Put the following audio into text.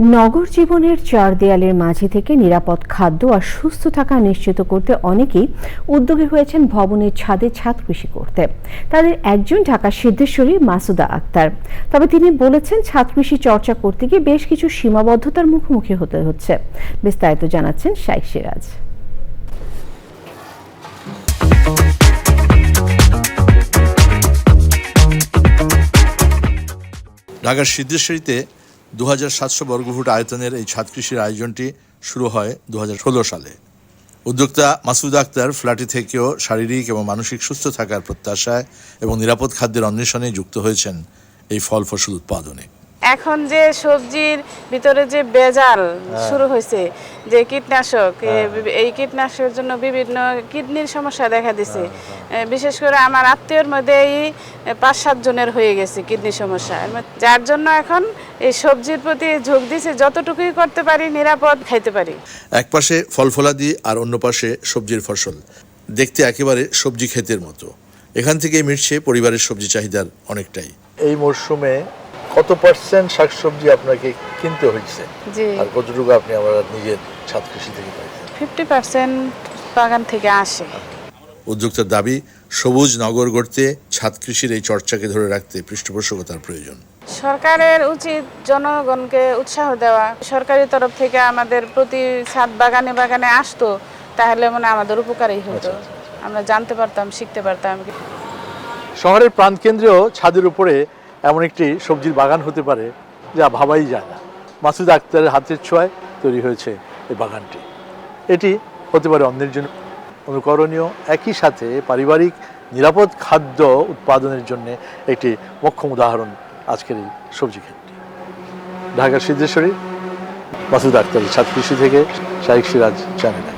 নগর জীবনের চার দেয়ালের মাঝে থেকে নিরাপদ খাদ্য আর সুস্থ থাকা নিশ্চিত করতে অনেকেই উদ্যোগী হয়েছেন ভবনের ছাদে ছাদ কৃষি করতে। তাদের একজন ঢাকা সিদ্ধেশ্বরী মাসুদা আক্তার। তবে তিনি বলেছেন, ছাদ কৃষি চর্চা করতে গিয়ে বেশ কিছু সীমাবদ্ধতার মুখোমুখি হতে হচ্ছে। বিস্তারিত জানাচ্ছেন শাইখ সিরাজ। ঢাকার সিদ্ধেশ্বরীতে দু হাজার সাতশো বর্গফুট আয়তনের এই ছাদ কৃষির আয়োজনটি শুরু হয় দু হাজার ষোলো সালে। উদ্যোক্তা মাসুদ আক্তার ফ্ল্যাটে থেকেও শারীরিক এবং মানসিক সুস্থ থাকার প্রত্যাশায় এবং নিরাপদ খাদ্যের অন্বেষণে যুক্ত হয়েছেন এই ফল ফসল উৎপাদনে। এখন যে সবজির ভিতরে যে বেজাল শুরু হয়েছে যে কীটনাশক এই কীটনাশকের জন্য বিভিন্ন কিডনির সমস্যা দেখা দিছে। বিশেষ করে আমার আত্মীয়র মধ্যে এই পাঁচ সাত জনের হয়ে গেছে কিডনি সমস্যা। যার জন্য এখন এই সবজির প্রতি ঝোঁক দিছে যতটুকুই করতে পারি নিরাপদ খাইতে পারি। এক পাশে ফল ফলাদি আর অন্য পাশে সবজির ফসল। দেখতে একেবারে সবজি ক্ষেতের মতো। এখান থেকে মিটছে পরিবারের সবজি চাহিদার অনেকটাই। এই মরশুমে কত পার্সেন্ট শাকসবজি আপনাকে কিনতে হয়েছে? জি। আর কতটুকু আপনি আমার নিজের ছাদ কৃষি থেকে পাইছেন? ফিফটি পার্সেন্ট বাগান থেকে আসে। উদ্যোক্তার দাবি সবুজ নগর গড়তে ছাদ কৃষির এই চর্চাকে ধরে রাখতে পৃষ্ঠপোষকতার প্রয়োজন। সরকারের উচিত জনগণকে উৎসাহ দেওয়া। সরকারি তরফ থেকে আমাদের প্রতি ছাদ বাগানে বাগানে আসতো তাহলে মনে আমাদের উপকারই হতো। আমরা জানতে পারতাম শিখতে পারতাম। শহরের প্রাণকেন্দ্রেও ছাদের উপরে এমন একটি সবজির বাগান হতে পারে যা ভাবাই যায় না। মাসুদ আক্তারের হাতের ছোঁয়ায় তৈরি হয়েছে এই বাগানটি। এটি হতে পারে অন্যের জন্য অনুকরণীয়, একই সাথে পারিবারিক, নিরাপদ খাদ্য উৎপাদনের জন্য একটি মোক্ষম উদাহরণ আজকের এই সবজি ক্ষেত্রে। ঢাকার সিদ্ধেশ্বরী, মাসুদ আক্তারের ছাদ কৃষি থেকে শাহিক সিরাজ চ্যানেলে।